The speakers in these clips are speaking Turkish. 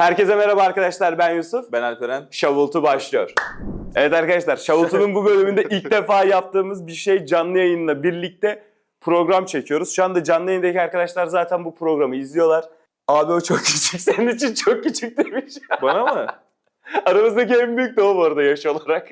Herkese merhaba arkadaşlar ben Yusuf. Ben Alperen. Şavultu başlıyor. Evet arkadaşlar Şavultu'nun bu bölümünde ilk defa yaptığımız bir şey canlı yayınla birlikte program çekiyoruz. Şu anda canlı yayındaki arkadaşlar zaten bu programı izliyorlar. Abi o çok küçük senin için çok küçük demiş. Bana mı? Aramızdaki en büyük de o bu arada yaş olarak.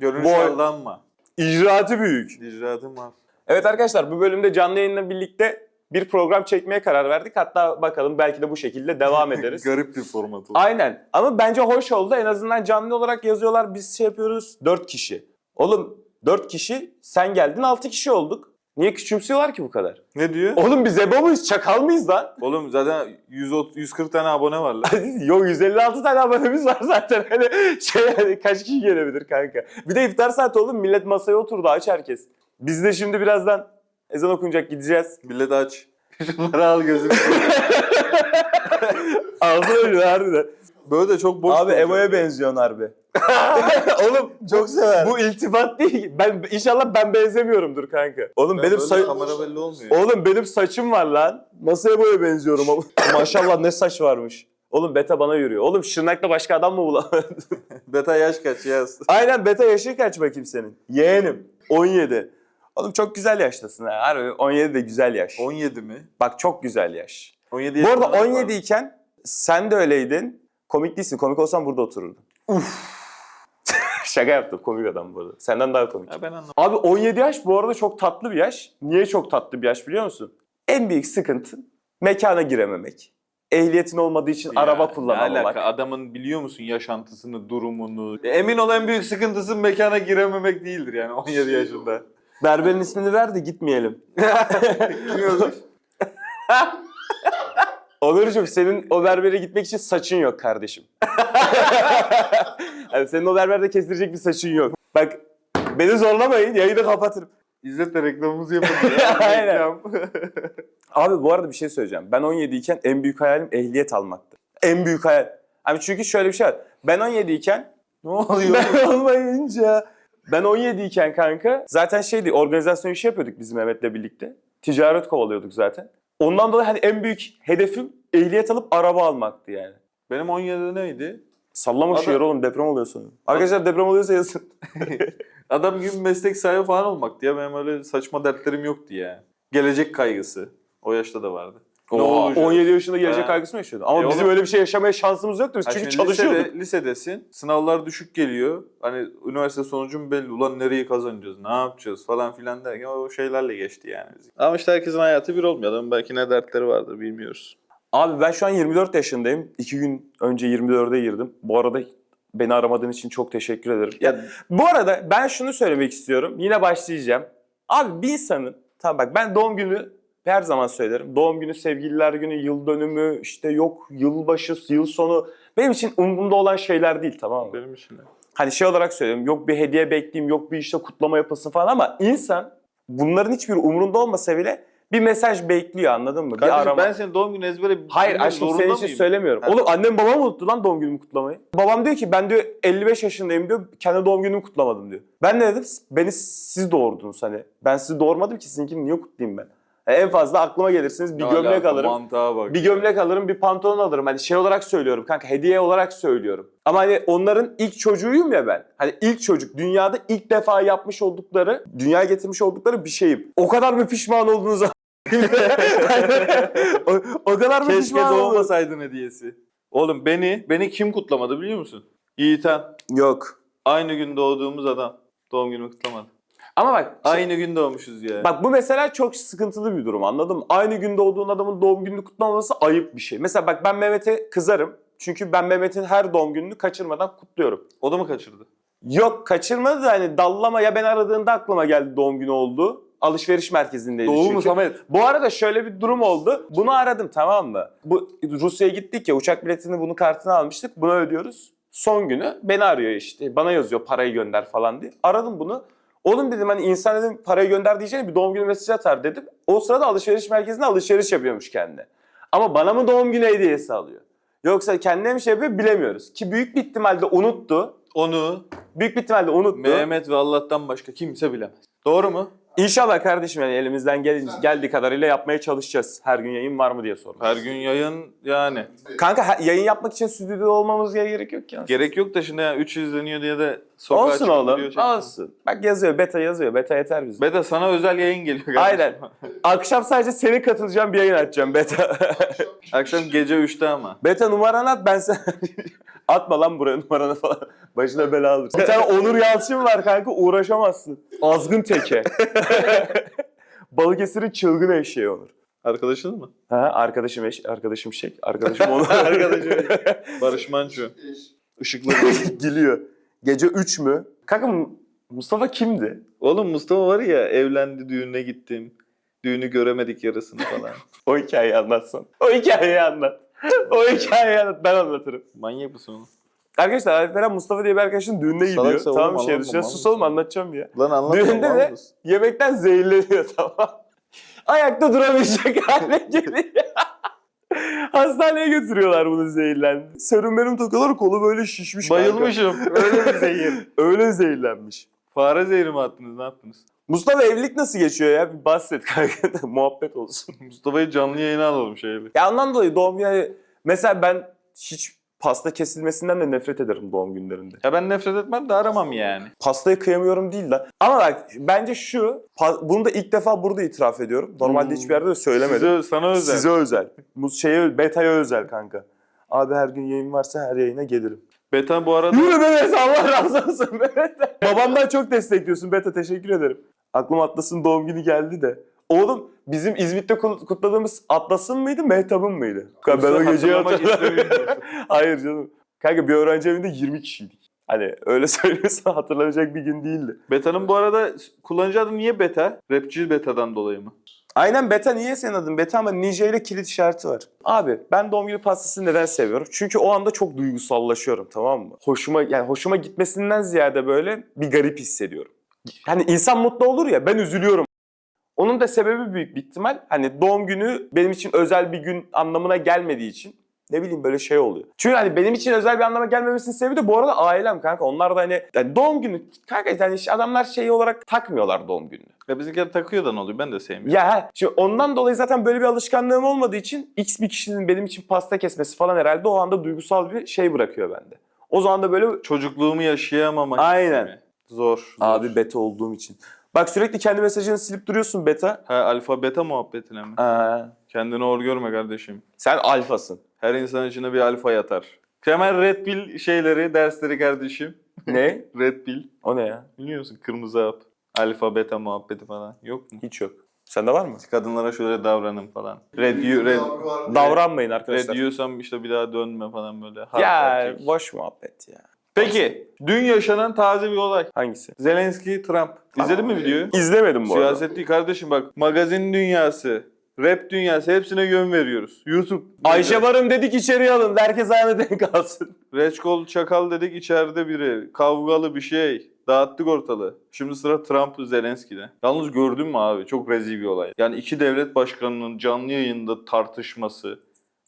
Görünüş Boy. aldanma. İcraatı büyük. İcraatım var. Evet arkadaşlar bu bölümde canlı yayınla birlikte bir program çekmeye karar verdik. Hatta bakalım belki de bu şekilde devam ederiz. Garip bir format oldu. Aynen. Ama bence hoş oldu. En azından canlı olarak yazıyorlar. Biz şey yapıyoruz. 4 kişi. Oğlum 4 kişi sen geldin 6 kişi olduk. Niye küçümsüyorlar ki bu kadar? Ne diyor? Oğlum biz ebo muyuz? Çakal mıyız lan? Oğlum zaten 130, 140 tane abone var lan. Yok 156 tane abonemiz var zaten. Hani şey hani kaç kişi gelebilir kanka? Bir de iftar saati oğlum millet masaya oturdu aç herkes. Biz de şimdi birazdan ezan okunacak gideceğiz. Millet aç. Şunları al gözünü. Ağzı ölüyor harbiden. Böyle de çok boş. Abi konuşuyor. Emo'ya benziyorsun harbi. Oğlum Çok sever. bu iltifat değil. Ben inşallah ben benzemiyorumdur kanka. Oğlum Ben benim say- kamera belli olmuyor. Oğlum benim saçım var lan. Nasıl Emo'ya benziyorum. Maşallah ne saç varmış. Oğlum Beta bana yürüyor. Oğlum Şırnak'ta başka adam mı bulamadın? Beta yaş kaç yaz. Aynen Beta yaşı kaç bakayım senin? Yeğenim. 17. Oğlum çok güzel yaştasın ha. Harbi 17 de güzel yaş. 17 mi? Bak çok güzel yaş. 17 Bu arada yaşında var. 17 iken sen de öyleydin. Komik değilsin. Komik olsan burada otururdun. Şaka yaptım. Komik adam bu arada. Senden daha komik. Ya ben anlamadım. Abi 17 yaş bu arada çok tatlı bir yaş. Niye çok tatlı bir yaş biliyor musun? En büyük sıkıntın mekana girememek. Ehliyetin olmadığı için Ya, araba kullanamamak. alaka? Adamın biliyor musun yaşantısını, durumunu? Emin ol en büyük sıkıntısı mekana girememek değildir yani 17 yaşında. Berberin ismini ver de gitmeyelim. Kim yazmış? Onurcuğum senin o berbere gitmek için saçın yok kardeşim. yani senin o berberde kestirecek bir saçın yok. Bak beni zorlamayın yayını kapatırım. İzzet de reklamımızı yapalım. ya. Aynen. Reklam. Abi bu arada bir şey söyleyeceğim. Ben 17 iken en büyük hayalim ehliyet almaktı. En büyük hayal. Abi çünkü şöyle bir şey var. Ben 17 iken ne oluyor? ben olmayınca ben 17 iken kanka zaten şeydi organizasyon işi yapıyorduk biz Mehmet'le birlikte. Ticaret kovalıyorduk zaten. Ondan dolayı hani en büyük hedefim ehliyet alıp araba almaktı yani. Benim 17'de neydi? Sallama şu Adam- yer oğlum deprem oluyor sonra. Arkadaşlar deprem oluyorsa yazın. Adam gibi meslek sahibi falan olmaktı ya. Benim öyle saçma dertlerim yoktu ya. Gelecek kaygısı. O yaşta da vardı. Ne Oo, olacak? 17 yaşında gelecek Ha. kaygısı mı yaşıyordun? Ama E bizim oğlum- öyle bir şey yaşamaya şansımız yoktu. Biz Ha çünkü şimdi çalışıyorduk. lisede- lisedesin. Sınavlar düşük geliyor. Hani üniversite sonucum belli. Ulan nereyi kazanacağız? Ne yapacağız? Falan filan derken o şeylerle geçti yani. Ama işte herkesin hayatı bir olmuyor. Adamın belki ne dertleri vardır bilmiyoruz. Abi ben şu an 24 yaşındayım. İki gün önce 24'e girdim. Bu arada beni aramadığın için çok teşekkür ederim. Ya bu arada ben şunu söylemek istiyorum. Yine başlayacağım. Abi bir insanın, tamam bak ben doğum günü her zaman söylerim. Doğum günü, sevgililer günü, yıl dönümü, işte yok yılbaşı, yıl sonu. Benim için umurumda olan şeyler değil tamam mı? benim için de. Hani şey olarak söylüyorum. Yok bir hediye bekleyeyim, yok bir işte kutlama yapılsın falan ama insan bunların hiçbir umurunda olmasa bile bir mesaj bekliyor anladın mı? bir Kardeşim arama. ben senin doğum günü ezbere Hayır aşkım senin için söylemiyorum. Ha. Oğlum annem babam unuttu lan doğum günümü kutlamayı. Babam diyor ki ben diyor 55 yaşındayım diyor kendi doğum günümü kutlamadım diyor. Ben ne dedim? Beni siz doğurdunuz hani. Ben sizi doğurmadım ki sizinkini niye kutlayayım ben? En fazla aklıma gelirsiniz bir Ne gömlek alırım. Mantığa bak. Bir gömlek alırım, bir pantolon alırım. Hani şey olarak söylüyorum kanka, hediye olarak söylüyorum. Ama hani onların ilk çocuğuyum ya ben. Hani ilk çocuk, dünyada ilk defa yapmış oldukları, dünyaya getirmiş oldukları bir şeyim. O kadar mı pişman oldunuz? o, o kadar mı Keşke pişman oldunuz? doğmasaydın hediyesi. Oğlum beni, beni kim kutlamadı biliyor musun? Yiğitan. Yok. Aynı gün doğduğumuz adam. Doğum günümü kutlamadı. Ama bak, şey- Aynı gün doğmuşuz ya. bak bu mesela çok sıkıntılı bir durum anladın mı? Aynı gün doğduğun adamın doğum gününü kutlaması ayıp bir şey. Mesela bak ben Mehmet'e kızarım. Çünkü ben Mehmet'in her doğum gününü kaçırmadan kutluyorum. O da mı kaçırdı? Yok kaçırmadı da hani dallama ya ben aradığında aklıma geldi doğum günü oldu. Alışveriş merkezindeydi Doğu mu çünkü. Samet? Bu arada şöyle bir durum oldu. Bunu aradım tamam mı? Bu Rusya'ya gittik ya uçak biletini bunu kartını almıştık. Bunu ödüyoruz. Son günü beni arıyor işte. Bana yazıyor parayı gönder falan diye. Aradım bunu. Oğlum dedim hani insan dedim parayı gönder diyeceğine bir doğum günü mesajı atar dedim. O sırada alışveriş merkezinde alışveriş yapıyormuş kendi. Ama bana mı doğum günü hediyesi alıyor? Yoksa kendine mi şey yapıyor bilemiyoruz. Ki büyük bir ihtimalle unuttu. Onu Büyük bir ihtimalle unuttu. Mehmet ve Allah'tan başka kimse bilemez. Doğru mu? İnşallah kardeşim yani elimizden gel geldiği kadarıyla yapmaya çalışacağız. Her gün yayın var mı diye sorun. Her gün yayın yani. Kanka yayın yapmak için stüdyoda olmamız gerek yok ya. Gerek yok da şimdi yani 3 izleniyor diye de sokağa Olsun çıkıp oğlum. çektim. Olsun. Bak yazıyor. Beta yazıyor. Beta yeter bize. Beta sana özel yayın geliyor kardeşim. Aynen. Akşam sadece senin katılacağın bir yayın açacağım beta. Akşam gece 3'te ama. beta numaranı at ben sen... Atma lan buraya numaranı falan. Başına bela alırsın. Bir tane Onur Yalçın var kanka uğraşamazsın. Azgın teke. Balıkesir'in çılgın eşeği Onur. Arkadaşın mı? Ha, arkadaşım eş, arkadaşım şek, arkadaşım Onur. Arkadaşım. Barış Manço. Işıkları. Gülüyor. Gece 3 mü? Kanka Mustafa kimdi? Oğlum Mustafa var ya evlendi düğününe gittim. Düğünü göremedik yarısını falan. O hikayeyi anlatsan. O hikayeyi anlat. O hikayeyi anlat. Ben anlatırım. Manyak mısın oğlum? Arkadaşlar Alperen Mustafa diye bir arkadaşın düğününe gidiyor. Salaksa tamam oğlum, şey dışarı. Sus oğlum anlatacağım ya. Lan anlatma. Düğünde de yemekten zehirleniyor tamam. Ayakta duramayacak hale geliyor. Hastaneye götürüyorlar bunu zehirlendi. Serum benim takıyorlar kolu böyle şişmiş. kanka. Bayılmışım. Öyle bir zehir. Öyle zehirlenmiş. Fare zehri mi attınız ne yaptınız? Mustafa evlilik nasıl geçiyor ya? Bir bahset kanka. Muhabbet olsun. Mustafa'yı canlı yayına alalım şeyle. Ya ondan dolayı doğum günü... Mesela ben hiç pasta kesilmesinden de nefret ederim doğum günlerinde. Ya ben nefret etmem de aramam yani. Pastaya kıyamıyorum değil de. Ama bak bence şu, bunu da ilk defa burada itiraf ediyorum. Normalde Hmm. hiçbir yerde de söylemedim. Size, sana özel. Size özel. Bu şeye, beta'ya özel kanka. Abi her gün yayın varsa her yayına gelirim. Beta bu arada Yürü Mehmet Allah razı olsun Mehmet. Babamdan çok destekliyorsun Beta teşekkür ederim. Aklıma Atlas'ın doğum günü geldi de. Oğlum bizim İzmit'te kut- kutladığımız Atlas'ın mıydı Mehtap'ın mıydı? Kanka ben o geceyi hatırlamıyorum. Hayır canım. Kanka bir öğrenci evinde 20 kişiydik. Hani öyle söylüyorsan hatırlanacak bir gün değildi. Beta'nın bu arada kullanıcı adı niye Beta? Rapçi Beta'dan dolayı mı? Aynen Beta niye senin adın? Beta ama Ninja ile kilit işareti var. Abi ben doğum günü pastasını neden seviyorum? Çünkü o anda çok duygusallaşıyorum tamam mı? Hoşuma yani hoşuma gitmesinden ziyade böyle bir garip hissediyorum. Hani insan mutlu olur ya ben üzülüyorum. Onun da sebebi büyük bir ihtimal hani doğum günü benim için özel bir gün anlamına gelmediği için ne bileyim böyle şey oluyor. Çünkü hani benim için özel bir anlama gelmemesinin sebebi de bu arada ailem kanka. Onlar da hani yani doğum günü kanka yani adamlar şey olarak takmıyorlar doğum gününü. Ya bizimkiler takıyor da ne oluyor? Ben de sevmiyorum. Ya he, şimdi ondan dolayı zaten böyle bir alışkanlığım olmadığı için X bir kişinin benim için pasta kesmesi falan herhalde o anda duygusal bir şey bırakıyor bende. O zaman da böyle Çocukluğumu yaşayamama Aynen. mi? Zor. zor. abi beta olduğum için. Bak sürekli kendi mesajını silip duruyorsun beta. Ha alfa beta muhabbetine mi? Aa, Kendini hor görme kardeşim. sen alfasın. Her insan içine bir alfa yatar. Hemen Red Pill şeyleri, dersleri kardeşim. ne? Red Pill. O ne ya? Biliyor musun? Kırmızı hap. Alfa beta muhabbeti falan. Yok mu? Hiç yok. Sende var mı? Kadınlara şöyle davranın falan. Red, you, red, Davranmayın red arkadaşlar. diyorsam işte bir daha dönme falan böyle. Hard Ya erkek. boş muhabbet ya. Peki, dün yaşanan taze bir olay. Hangisi? Zelenski, Trump. İzledin mi videoyu? İzlemedim bu arada. Siyaset değil kardeşim bak. Magazin dünyası, rap dünyası hepsine yön veriyoruz. YouTube. Ayşe Barım dedik içeriye alın. Herkes aynı denk alsın. Reçkol Çakal dedik içeride biri. Kavgalı bir şey. Dağıttık ortalığı. Şimdi sıra Trump Zelenski'de. Yalnız gördün mü abi? Çok rezil bir olay. Yani iki devlet başkanının canlı yayında tartışması.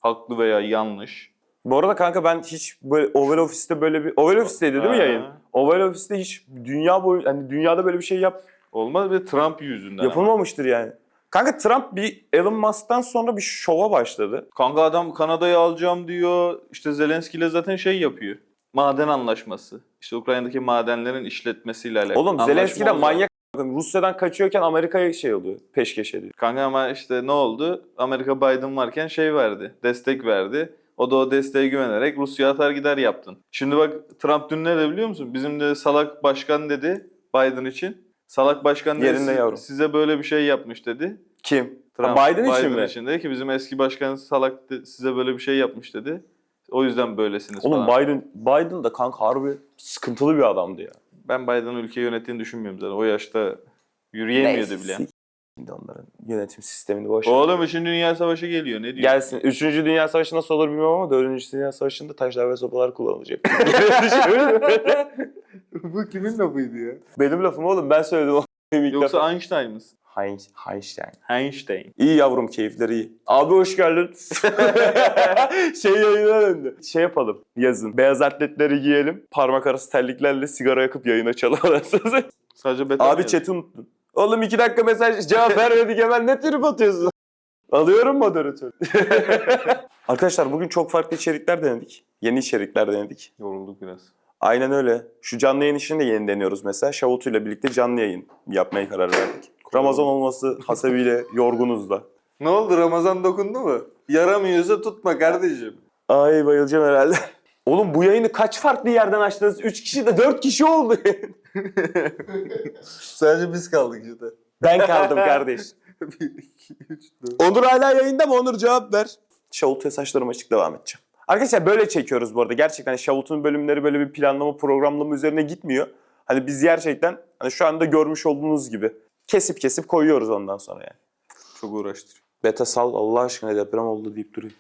Haklı veya yanlış. Bu arada kanka ben hiç böyle Oval Office'te böyle bir... Oval Office'teydi değil mi Ha. yayın? Oval Office'te hiç dünya boyu... Hani dünyada böyle bir şey yap Olmaz ve Trump yüzünden. ama. yapılmamıştır yani. Kanka Trump bir Elon Musk'tan sonra bir şova başladı. Kanka adam Kanada'yı alacağım diyor. İşte Zelenski ile zaten şey yapıyor. Maden anlaşması. İşte Ukrayna'daki madenlerin işletmesiyle alakalı. Oğlum Anlaşma Zelenski de oldu. manyak. Rusya'dan kaçıyorken Amerika'ya şey oluyor. Peşkeş ediyor. Kanka ama işte ne oldu? Amerika Biden varken şey verdi. Destek verdi. O da o desteğe güvenerek Rusya atar gider yaptın. Şimdi bak Trump dün ne dedi biliyor musun? Bizim de salak başkan dedi Biden için. Salak başkan dedi, Yerinde "Siz- yavrum." size böyle bir şey yapmış dedi. Kim? Trump, Ha, Biden, için mi? için dedi ki bizim eski başkan salak de- size böyle bir şey yapmış dedi. O yüzden böylesiniz Oğlum falan. Biden, Biden da kanka harbi sıkıntılı bir adamdı ya. Ben Biden'ın ülkeyi yönettiğini düşünmüyorum zaten. O yaşta yürüyemiyordu bile. Şimdi onların yönetim sistemini boş ver. Oğlum 3. Dünya Savaşı geliyor. Ne diyorsun? Gelsin. Üçüncü Dünya Savaşı nasıl olur bilmiyorum ama Dördüncü Dünya Savaşı'nda taşlar ve sopalar kullanılacak. Bu kimin lafıydı ya? Benim lafım oğlum ben söyledim o ilk Yoksa. Einstein mısın? Einstein. Einstein. İyi yavrum keyifleri iyi. Abi hoş geldin. şey yayına döndü. Şey yapalım yazın. Beyaz atletleri giyelim. Parmak arası terliklerle sigara yakıp yayın açalım. Sadece beta Abi mı chat'i unuttun. Oğlum iki dakika mesaj cevap vermedik hemen ne trip atıyorsun? Alıyorum moderatör. Arkadaşlar bugün çok farklı içerikler denedik. Yeni içerikler denedik. Yorulduk biraz. Aynen öyle. Şu canlı yayın işini de yeni deniyoruz mesela. Şavutu ile birlikte canlı yayın yapmaya karar verdik. Ramazan olması hasebiyle yorgunuz da. Ne oldu Ramazan dokundu mu? Yaramıyorsa tutma kardeşim. Ay bayılacağım herhalde. Oğlum bu yayını kaç farklı yerden açtınız? 3 kişi de 4 kişi oldu. Sadece biz kaldık işte. ben kaldım kardeş. 1, 2, 3, 4. Onur hala yayında mı? Onur cevap ver. Şavut saçlarım açık devam edeceğim. Arkadaşlar böyle çekiyoruz bu arada. Gerçekten Şavut'un bölümleri böyle bir planlama programlama üzerine gitmiyor. Hani biz gerçekten hani şu anda görmüş olduğunuz gibi kesip kesip koyuyoruz ondan sonra yani. Çok uğraştırıyor. Beta sal Allah aşkına deprem oldu deyip duruyor.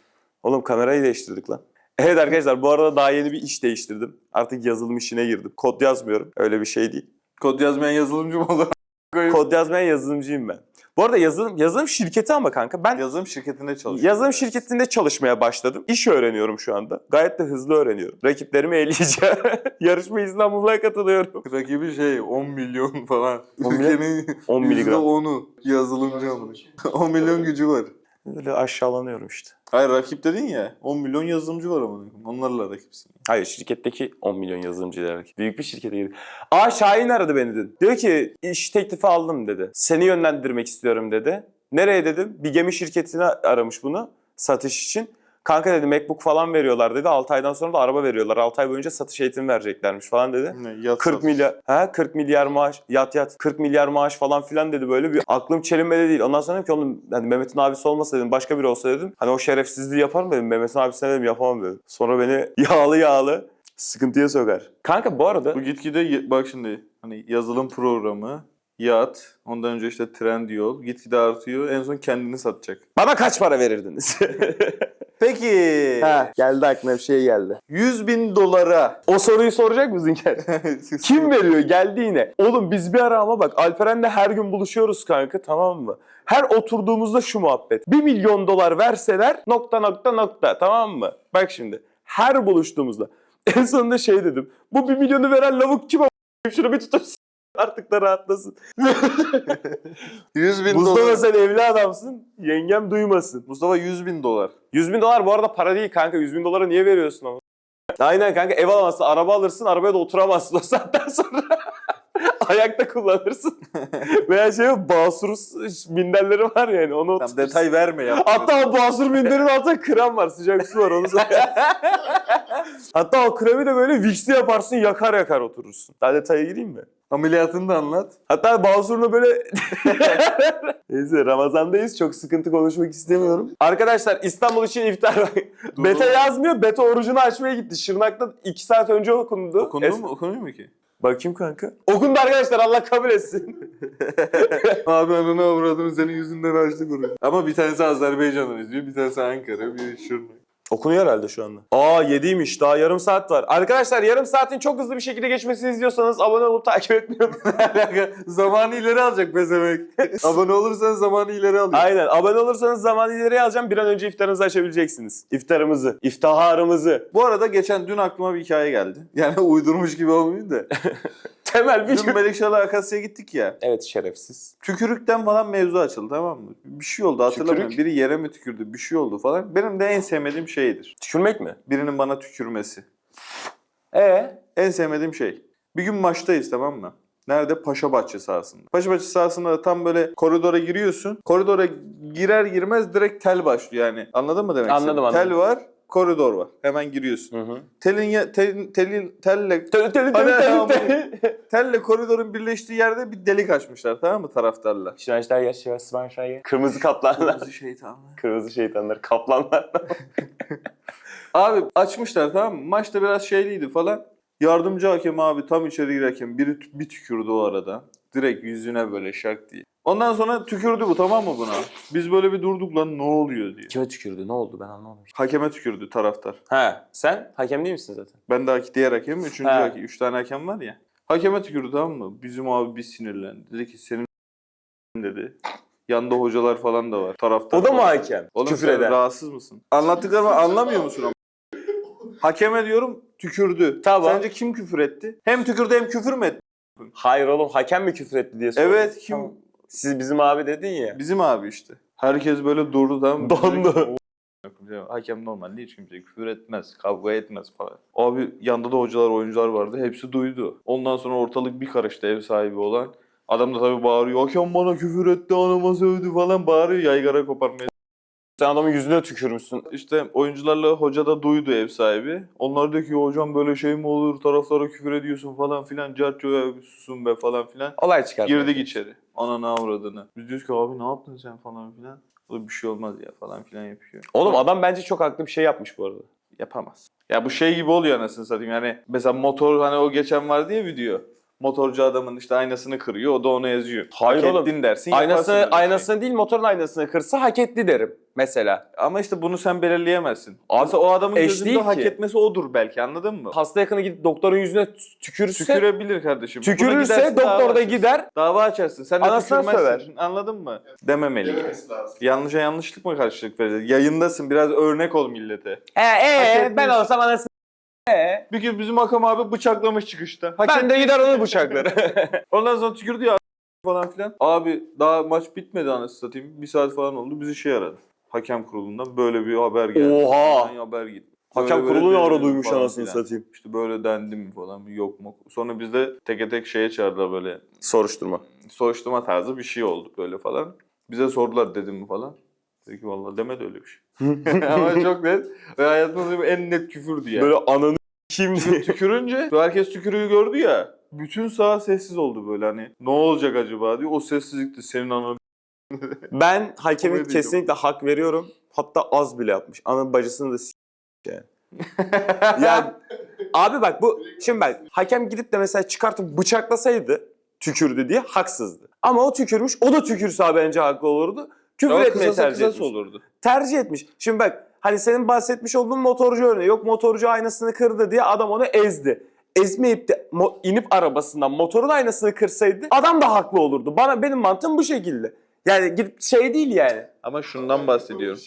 Oğlum kamerayı değiştirdik lan. Evet arkadaşlar bu arada daha yeni bir iş değiştirdim. Artık yazılım işine girdim. Kod yazmıyorum. Öyle bir şey değil. Kod yazmayan yazılımcı mı olur? Kod yazmayan yazılımcıyım ben. Bu arada yazılım yazılım şirketi ama kanka ben Yazılım şirketinde çalışıyor. yazılım şirketinde çalışmaya başladım. İş öğreniyorum şu anda. Gayet de hızlı öğreniyorum. Rakiplerimi eleyeceğim. Yarışma İstanbul'a katılıyorum. Rakibi şey 10 milyon falan. 10 milyon? Ülkenin 10 miligram. %10'u yazılımcı amına. 10 milyon gücü var. Böyle aşağılanıyorum işte. Hayır rakip dedin ya 10 milyon yazılımcı var ama. Onlarla rakipsin. Hayır şirketteki 10 milyon yazılımcılar. rakip. Büyük bir şirkete girdik. Aa Şahin aradı beni dedi. Diyor ki iş teklifi aldım dedi. Seni yönlendirmek istiyorum dedi. Nereye dedim? Bir gemi şirketine aramış bunu satış için. Kanka dedi MacBook falan veriyorlar dedi. 6 aydan sonra da araba veriyorlar. 6 ay boyunca satış eğitimi vereceklermiş falan dedi. Ne, yat 40 satış. milyar, ha 40 milyar maaş, yat yat 40 milyar maaş falan filan dedi böyle bir aklım çelinmedi değil. Ondan sonra dedim ki oğlum hani Mehmet'in abisi olmasa dedim başka biri olsa dedim. Hani o şerefsizliği yapar mı dedim Mehmet'in abisine dedim yapamam dedim. Sonra beni yağlı yağlı sıkıntıya sokar. Kanka bu arada Bu gitgide bak şimdi hani yazılım programı, yat, ondan önce işte Trendyol gitgide artıyor. En son kendini satacak. bana kaç para verirdiniz? Peki. ha, geldi aklına bir şey geldi. 100 bin dolara. O soruyu soracak mısın? Kim veriyor? Geldi yine. Oğlum biz bir ara ama bak Alperen'le her gün buluşuyoruz kanka tamam mı? Her oturduğumuzda şu muhabbet. 1 milyon dolar verseler nokta nokta nokta tamam mı? Bak şimdi her buluştuğumuzda. En sonunda şey dedim. Bu 1 milyonu veren lavuk kim a**ayım? Şunu bir tutursun. Artık da rahatlasın. 100 bin Mustafa dolar. sen evli adamsın. Yengem duymasın. Mustafa 100 bin dolar. 100 bin dolar bu arada para değil kanka. 100 bin dolara niye veriyorsun ama? Aynen kanka ev alamazsın, araba alırsın, arabaya da oturamazsın o saatten sonra. Ayakta kullanırsın. Veya şey basur minderleri var yani onu oturtursun. detay verme ya. Hatta o basur minderin altında krem var, sıcak su var onu. Hatta o kremi de böyle vixli yaparsın, yakar yakar oturursun. Daha detaya gireyim mi? Ameliyatını da anlat. Hatta Basur'la böyle... Neyse Ramazan'dayız. Çok sıkıntı konuşmak istemiyorum. Arkadaşlar İstanbul için iftar. Beta yazmıyor. Beta orucunu açmaya gitti. Şırnak'ta 2 saat önce okundu. Okundu Es- mu? Okunuyor mu ki? Bakayım kanka. Okundu arkadaşlar. Allah kabul etsin. Abi ananı avradını senin yüzünden açtık orayı. Ama bir tanesi Azerbaycan'dan izliyor, bir tanesi Ankara, bir Şırnak. Okunuyor herhalde şu anda. Aa 7'ymiş. Daha yarım saat var. Arkadaşlar yarım saatin çok hızlı bir şekilde geçmesini istiyorsanız abone olup takip. Alaka, zamanı ileri alacak bezemek. Abone olursan zamanı ileri alıyor. Aynen. Abone olursanız zamanı ileriye alacağım. Bir an önce iftarınızı açabileceksiniz. İftarımızı, iftiharımızı. Bu arada geçen dün aklıma bir hikaye geldi. Yani uydurmuş gibi olmayayım da. Temel bir dün Melikşah'la Akasya'ya gittik ya. Evet şerefsiz. Tükürükten falan mevzu açıldı tamam mı? Bir şey oldu hatırlamıyorum. Tükürük? Biri yere mi tükürdü bir şey oldu falan. Benim de en sevmediğim şeydir. Tükürmek mi? Birinin bana tükürmesi. Ee? En sevmediğim şey. Bir gün maçtayız tamam mı? Nerede? Paşabahçe sahasında. Paşabahçe sahasında da tam böyle koridora giriyorsun. Koridora girer girmez direkt tel başlıyor yani. Anladın mı demek Anladım, anladım. Tel var, koridor var. Hemen giriyorsun. Hı hı. Telin ya, telin, telin, telle, Hadi tele tamam. tele tele. telle koridorun birleştiği yerde bir delik açmışlar tamam mı taraftarlar? Şiraşlar yaşıyor, Svanşay'ı. Kırmızı kaplanlar. Kırmızı şeytanlar. Kırmızı şeytanlar, kaplanlar. Abi açmışlar tamam mı? Maçta biraz şeyliydi falan. Yardımcı hakem abi tam içeri girerken biri bir tükürdü o arada. Direkt yüzüne böyle şak diye. Ondan sonra tükürdü bu tamam mı buna? Biz böyle bir durduk lan ne oluyor diye. Kime tükürdü? Ne oldu ben anlamadım. Hakeme tükürdü taraftar. He, sen hakem değil misin zaten? Ben de haki- diğer hakem, üçüncü He. hakem. Üç tane hakem var ya. Hakeme tükürdü tamam mı? Bizim abi bir sinirlendi. Dedi ki senin dedi. Yanında hocalar falan da var. Taraftar O da mı hakem? Oğlum Küfür sen eden. rahatsız mısın? Anlattıklarımı anlamıyor musun ama? Hakeme diyorum tükürdü. Tamam. Sence kim küfür etti? Hem tükürdü hem küfür mü etti? Hayır oğlum hakem mi küfür etti diye sordum. Evet kim? Tamam. Siz bizim abi dedin ya. Bizim abi işte. Herkes böyle durdu mı? Dondu. Dedik, "O- Hakem normalde hiç kimse küfür etmez, kavga etmez falan. Abi yanında da hocalar, oyuncular vardı. Hepsi duydu. Ondan sonra ortalık bir karıştı ev sahibi olan. Adam da tabii bağırıyor. Hakem bana küfür etti, anama sövdü falan bağırıyor. Yaygara koparmaya. Sen adamın yüzüne tükürmüşsün. İşte oyuncularla hoca da duydu ev sahibi. Onlar diyor ki hocam böyle şey mi olur taraflara küfür ediyorsun falan filan. Carço ya bir susun be falan filan. Olay çıkardı. Girdik içeri. Ananı avradını. Biz diyoruz ki abi ne yaptın sen falan filan. O bir şey olmaz ya falan filan yapıyor. Oğlum adam bence çok haklı bir şey yapmış bu arada. yapamaz. Ya bu şey gibi oluyor anasını satayım yani mesela motor hani o geçen vardı ya video. Motorcu adamın işte aynasını kırıyor o da onu eziyor. Hayır Hak oğlum. ettin dersin yaparsın Aynasını, öyle bir şey. aynasını değil motorun aynasını kırsa hak etti derim mesela. Ama işte bunu sen belirleyemezsin. Abi, Mesela o adamın eş gözünde değil hak ki. etmesi odur belki anladın mı? Hasta yakını gidip doktorun yüzüne tü- tükürürse, Tükürebilir kardeşim. Buna tükürürse gidersin, dava doktor da açarsın. gider. Dava açarsın. Sen de Anasına tükürmezsin. Anladın mı? Dememeli. Dememesi lazım. Yanlışa yanlışlık mı karşılık vereceksin? Yayındasın biraz örnek ol millete. E, Hak e, ben olsam anasını e. Bir gün bizim Hakan abi bıçaklamış çıkışta. Hak Ben de gider onu bıçaklarım. Ondan sonra tükürdü ya falan filan. Abi daha maç bitmedi anasını satayım. Bir saat falan oldu. Bizi şey aradı. Hakem kurulundan böyle bir haber geldi. Oha! Haber gitti. Hakem Böyle böyle kurulu ne ara denildi duymuş falan anasını filan. satayım. İşte böyle dendi mi falan bir yok mu? Sonra biz de teke tek şeye çağırdılar böyle Soruşturma. soruşturma tarzı bir şey oldu böyle falan. Bize sordular dedim mi falan. Dedi ki vallahi demedi öyle bir şey. Ama çok net. Ve hayatımda en net küfürdü yani. Böyle ananı kim diye. tükürünce herkes tükürüğü gördü ya. Bütün saha sessiz oldu böyle hani. Ne olacak acaba diye. O sessizlikti senin ananı. Ben hakemin kesinlikle hak veriyorum. Hatta az bile yapmış. Anın bacısını da s- yani. yani abi bak bu şimdi bak hakem gidip de mesela çıkartıp bıçaklasaydı tükürdü diye haksızdı. Ama o tükürmüş. O da tükürse bence haklı olurdu. Küfür etmeyi kısasa tercih kısas etmiş. olurdu. Tercih etmiş. Şimdi bak hani senin bahsetmiş olduğun motorcu örneği. Yok motorcu aynasını kırdı diye adam onu ezdi. Ezmeyip de mo- inip arabasından motorun aynasını kırsaydı adam da haklı olurdu. Bana benim mantığım bu şekilde. Yani gidip şey değil yani. Ama şundan bahsediyorum.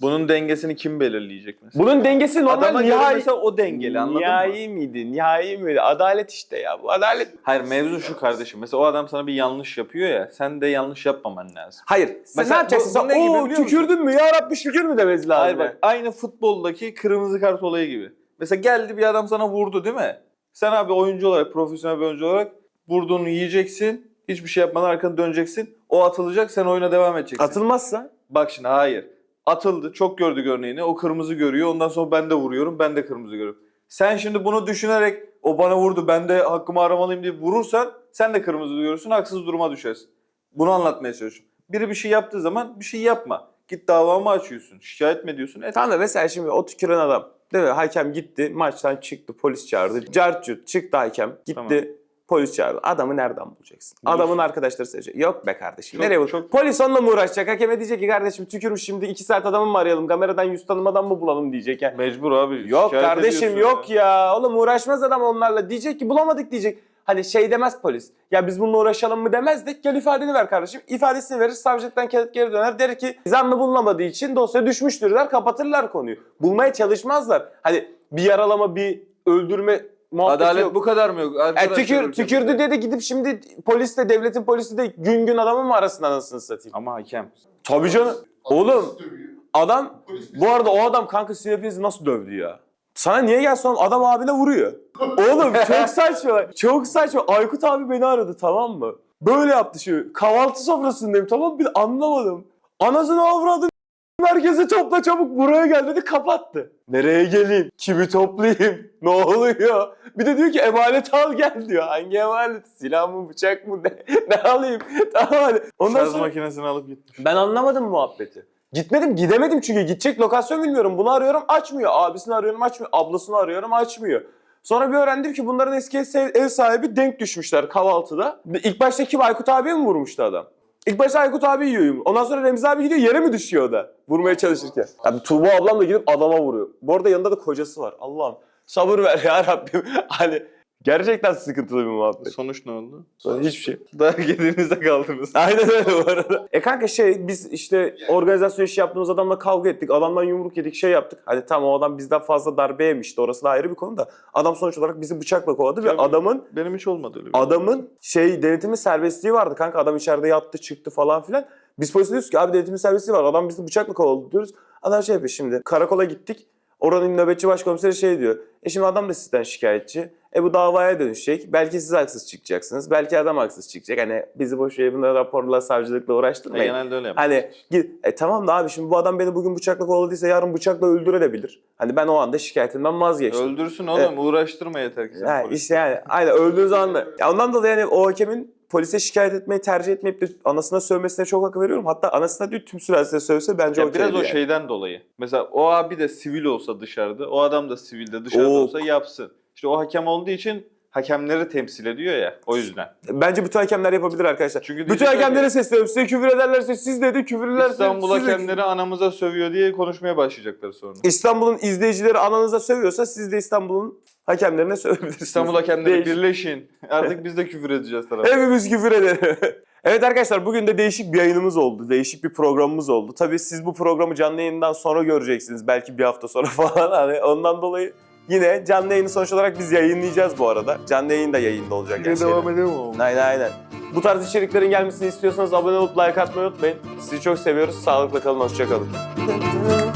Bunun dengesini kim belirleyecek mesela? Bunun dengesi normal Adama göre nihai, mesela o dengeli anladın mı? nihai miydi? Nihai miydi? Adalet işte ya bu. Adalet. Hayır mevzu şu kardeşim. Mesela o adam sana bir yanlış yapıyor ya. Sen de yanlış yapmaman lazım. Hayır. Sen Mesela ne yapacaksın? Sen bu ne gibi "Oo, biliyor musun?" tükürdün mü? Ya Rabbi şükür mü demesi lazım. Hayır bak aynı futboldaki kırmızı kart olayı gibi. Mesela geldi bir adam sana vurdu değil mi? Sen abi oyuncu olarak, profesyonel bir oyuncu olarak vurduğunu yiyeceksin. Hiçbir şey yapmadan arkanı döneceksin. O atılacak sen oyuna devam edeceksin. Atılmazsa Bak şimdi hayır. Atıldı. Çok gördük örneğini. O kırmızı görüyor. Ondan sonra ben de vuruyorum. Ben de kırmızı görüyorum. Sen şimdi bunu düşünerek o bana vurdu ben de hakkımı aramalıyım diye vurursan sen de kırmızı görürsün. Haksız duruma düşersin. Bunu anlatmaya çalışıyorum. Biri bir şey yaptığı zaman bir şey yapma. Git davamı açıyorsun. Şikayet mi ediyorsun? Et. Tamam da mesela şimdi o tüküren adam değil mi? Hakem gitti maçtan çıktı polis çağırdı. Carcut çıktı hakem gitti Tamam. Polis çağırdı. Adamı nereden bulacaksın? Adamın arkadaşları seçecek. Yok be kardeşim Çok- nereye bul? çok- Polis onunla mı uğraşacak? Hakeme diyecek ki kardeşim tükürmüş şimdi iki saat adamı mı arayalım? Kameradan yüz tanımadan mı bulalım diyecek yani. Mecbur abi. Yok şikayet kardeşim ediyorsun yok ya. Oğlum uğraşmaz adam onlarla. Diyecek ki bulamadık diyecek. Hani şey demez polis. Ya biz bununla uğraşalım mı demez de gel ifadeni ver kardeşim. İfadesini verir savcılıktan kağıt geri döner. Der ki zanlı bulunamadığı için dosya düşmüştür der kapatırlar konuyu. Bulmaya çalışmazlar. Hani bir yaralama bir öldürme muhabbeti Adalet yok. bu kadar mı yok? E, Arkadaşlar tükür, ülkemizde. tükürdü diye de gidip şimdi polisle devletin polisi de gün gün adamı mı arasın anasını satayım. Ama hakem. Tabii canım. Oğlum adam Polis bu arada o adam kanka sizin hepinizi nasıl dövdü ya? Sana niye gelsin oğlum? adam abine vuruyor. Oğlum çok saçma. Çok saçma. Aykut abi beni aradı tamam mı? Böyle yaptı şu. Kahvaltı sofrasındayım tamam mı? Bir de anlamadım. Anasını avradın. Merkezi topla çabuk buraya gel dedi kapattı. Nereye geleyim? Kimi toplayayım? Ne oluyor? Bir de diyor ki emanet al gel diyor. Hangi emanet? Silah mı bıçak mı ne, ne alayım? tamam hadi. Ondan Şarj sonra makinesini alıp gitmiş. ben anlamadım muhabbeti. Gitmedim gidemedim çünkü gidecek lokasyon bilmiyorum. Bunu arıyorum açmıyor. Abisini arıyorum açmıyor. Ablasını arıyorum açmıyor. Sonra bir öğrendim ki bunların eski ev ev sahibi denk düşmüşler kahvaltıda. İlk başta kim Aykut abiye mi vurmuştu adam? İlk başta Aykut abi yiyor. Ondan sonra Remzi abi gidiyor yere mi düşüyor o da vurmaya çalışırken. Abi Tuğba ablam da gidip adama vuruyor. Bu arada yanında da kocası var. Allah'ım sabır ver ya Rabbim. Hani Gerçekten sıkıntılı bir muhabbet. Sonuç ne oldu? Sonra hiçbir şey. Dayak yediğinizde kaldınız. Aynen öyle bu arada. E kanka şey biz işte organizasyon işi yaptığımız adamla kavga ettik. Adamdan yumruk yedik şey yaptık. Hadi tamam o adam bizden fazla darbe yemişti. Orası da ayrı bir konu da. Adam sonuç olarak bizi bıçakla kovaladı ve Tabii. adamın Benim hiç olmadı öyle bir adamın şey denetimi serbestliği vardı kanka. Adam içeride yattı çıktı falan filan. Biz polise diyoruz ki abi denetimin serbestliği var. Adam bizi bıçakla kovaladı diyoruz. Adam şey yapıyor şimdi. Karakola gittik. Oranın nöbetçi başkomiseri şey diyor. E şimdi adam da sizden şikayetçi. E bu davaya dönüşecek. Belki siz haksız çıkacaksınız. Belki adam haksız çıkacak. Hani bizi boş yere bunları raporla, savcılıkla E, uğraştırmayın. genelde öyle yapıyor. Hani git, e tamam da abi şimdi bu adam beni bugün bıçakla kovaladıysa yarın bıçakla öldürebilir. Hani ben o anda şikayetimden vazgeçtim. Öldürsün oğlum uğraştırma yeter ki sen polis. işte yani aynen öldüğü zaman da. Ondan dolayı yani o hakemin polise şikayet etmeyi tercih etmeyip de anasına sövmesine çok hak veriyorum. Hatta anasına değil tüm sülalesine sövse bence okey biraz o yani. şeyden dolayı. Mesela o abi de sivil olsa dışarıda, o adam da sivilde dışarıda Oo. olsa yapsın. İşte o hakem olduğu için hakemleri temsil ediyor ya o yüzden. Bence bütün hakemler yapabilir arkadaşlar. Çünkü bütün hakemlere ki, sesleniyorum. Size küfür ederlerse siz dedi, küfür ederlerse İstanbul siz de- hakemleri anamıza sövüyor diye konuşmaya başlayacaklar sonra. İstanbul'un izleyicileri ananıza sövüyorsa siz de İstanbul'un hakemlerine sövebilirsiniz. İstanbul hakemleri Değiş- birleşin. Artık biz de küfür edeceğiz tarafı. Hepimiz küfür edelim. evet arkadaşlar bugün de değişik bir yayınımız oldu. Değişik bir programımız oldu. Tabii siz bu programı canlı yayından sonra göreceksiniz. Belki bir hafta sonra falan. Hani ondan dolayı yine canlı yayını sonuç olarak biz yayınlayacağız bu arada. Canlı yayın da yayında olacak. yani şeyler. edelim oğlum. Aynen aynen. Bu tarz içeriklerin gelmesini istiyorsanız abone olup like atmayı unutmayın. Sizi çok seviyoruz. Sağlıkla kalın. Hoşçakalın.